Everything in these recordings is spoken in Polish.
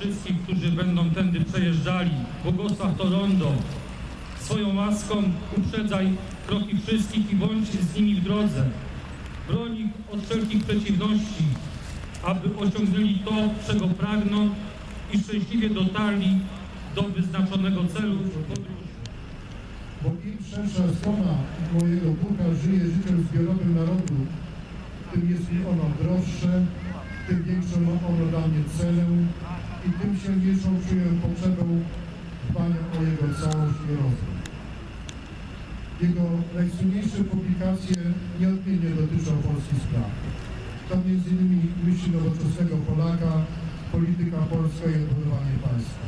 wszystkich, którzy będą tędy przejeżdżali. Błogosław to rondo. Swoją łaską uprzedzaj kroki wszystkich i bądź z nimi w drodze. Broń ich od wszelkich przeciwności, aby osiągnęli to, czego pragną i szczęśliwie dotarli do wyznaczonego celu. Bo im szersza strona mojego puka żyje życiem zbiorowym narodu, tym jest mi ono droższe, tym większą ono dla mnie i tym silniejszą czuję potrzebę dbania o jego całość i rozwój. Jego najsłynniejsze publikacje nieodmiennie dotyczą polskich spraw. To m.in. myśli nowoczesnego Polaka, polityka polska i odbudowanie państwa.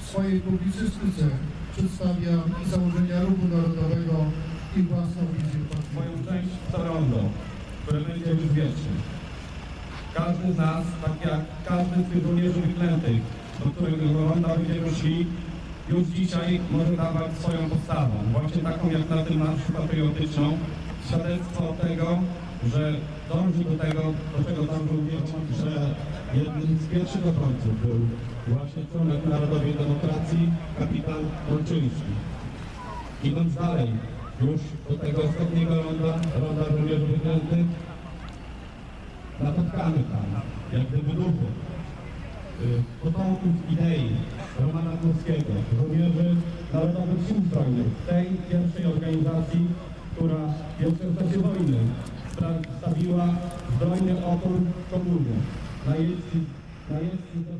W swojej publicystyce przedstawia założenia ruchu narodowego i własną wizję patriotyzmu. część w to które będzie już wieczne. Każdy z nas, tak jak każdy z tych żołnierzy wyklętych, do którego ronda będziemy szli, już dzisiaj może dawać swoją postawą, właśnie taką jak na tym marszu patriotyczną, świadectwo tego, że dąży do tego, do czego dążył Wieczny, że jednym z pierwszych obrońców był właśnie członek Narodowej Demokracji, kapitan Olczyński. Idąc dalej, już do tego ostatniego ronda, ronda żołnierzy wyklętych, napotkamy tam, jak gdyby duchy, y, potomków idei Romana Dmowskiego, żołnierzy Narodowych Sił Zbrojnych, tej pierwszej organizacji, która w czasie wojny stawiła zbrojny opór komunie, z przodu.